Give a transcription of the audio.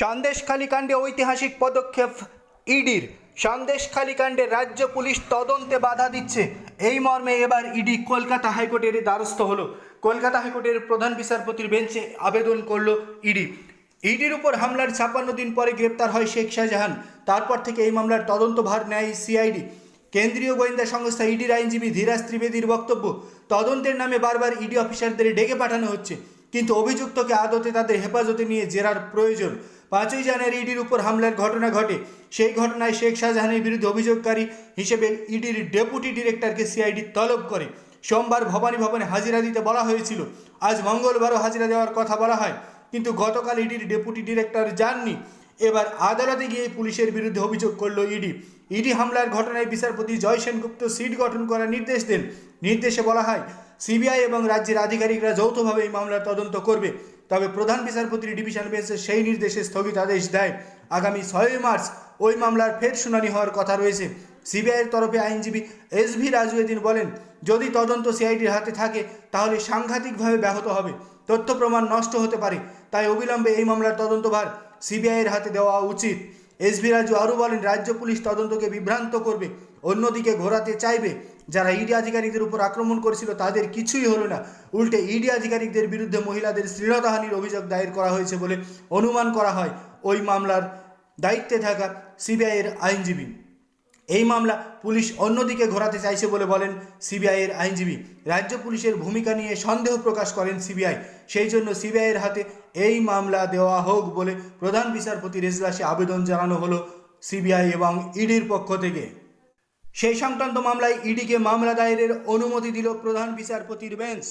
সন্দেশখালী কাণ্ডে ঐতিহাসিক পদক্ষেপ ইডির। সন্দেশখালী কাণ্ডে রাজ্য পুলিশ তদন্তে বাধা দিচ্ছে। এই মর্মে এবার ইডি কলকাতা হাইকোর্টের দ্বারস্থ হলো। কলকাতা হাইকোর্টের প্রধান বিচারপতির বেঞ্চে আবেদন করল ইডি। ইডির উপর হামলার ছাপ্পান্ন দিন পরে গ্রেপ্তার হয় শেখ শাহজাহান। তারপর থেকে এই মামলার তদন্তভার নেয় সিআইডি। কেন্দ্রীয় গোয়েন্দা সংস্থা ইডির আইনজীবী ধীরাজ ত্রিবেদীর বক্তব্য, তদন্তের নামে বারবার ইডি অফিসারদের ডেকে পাঠানো হচ্ছে, কিন্তু অভিযুক্তকে আদতে তাদের হেফাজতে নিয়ে জেরার প্রয়োজন। পাঁচই জানুয়ারি ইডির উপর হামলার ঘটনা ঘটে। সেই ঘটনায় শেখ শাহজাহানের বিরুদ্ধে অভিযোগকারী হিসেবে ইডির ডেপুটি ডিরেক্টরকে সিআইডি তলব করে। সোমবার ভবানী ভবনে হাজিরা দিতে বলা হয়েছিল, আজ মঙ্গলবারও হাজিরা দেওয়ার কথা বলা হয়, কিন্তু গতকাল ইডির ডেপুটি ডিরেক্টর যাননি। এবার আদালতে গিয়ে পুলিশের বিরুদ্ধে অভিযোগ করল ইডি। ইডি হামলার ঘটনায় বিচারপতি জয় সেনগুপ্ত সিট গঠন করার নির্দেশ দেন। নির্দেশে বলা হয়, সিবিআই এবং রাজ্যের আধিকারিকরা যৌথভাবে এই মামলার তদন্ত করবে। তবে প্রধান বিচারপতির ডিভিশন বেঞ্চে সেই নির্দেশে স্থগিতাদেশ দেয়। আগামী ছয়ই মার্চ ওই মামলার ফের শুনানি হওয়ার কথা রয়েছে। সিবিআইয়ের তরফে আইনজীবী এস ভি এদিন বলেন, যদি তদন্ত সিআইডির হাতে থাকে, তাহলে সাংঘাতিকভাবে ব্যাহত হবে। তথ্য প্রমাণ নষ্ট হতে পারে, তাই অবিলম্বে এই মামলার তদন্তভার সিবিআইয়ের হাতে দেওয়া উচিত। এস ভি রাজু আরও বলেন, রাজ্য পুলিশ তদন্তকে বিভ্রান্ত করবে, অন্যদিকে ঘোরাতে চাইবে। যারা ইডি আধিকারিকদের উপর আক্রমণ করেছিল, তাদের কিছুই হলো না। উল্টে ইডি আধিকারিকদের বিরুদ্ধে মহিলাদের শ্লীলতাহানির অভিযোগ দায়ের করা হয়েছে বলে অনুমান করা হয়। ওই মামলার দায়িত্বে থাকা সিবিআইয়ের আইনজীবী। এই মামলা পুলিশ অন্যদিকে ঘোরাতে চাইছে বলে বলেন সিবিআইয়ের আইনজীবী। রাজ্য পুলিশের ভূমিকা নিয়ে সন্দেহ প্রকাশ করেন সিবিআই। সেই জন্য সিবিআইয়ের হাতে এই মামলা দেওয়া হোক বলে প্রধান বিচারপতির এজলাসে আবেদন জানানো হলো সিবিআই এবং ইডির পক্ষ থেকে। সেই সংক্রান্ত মামলায় ইডিকে মামলা দায়েরের অনুমতি দিল প্রধান বিচারপতির বেঞ্চ।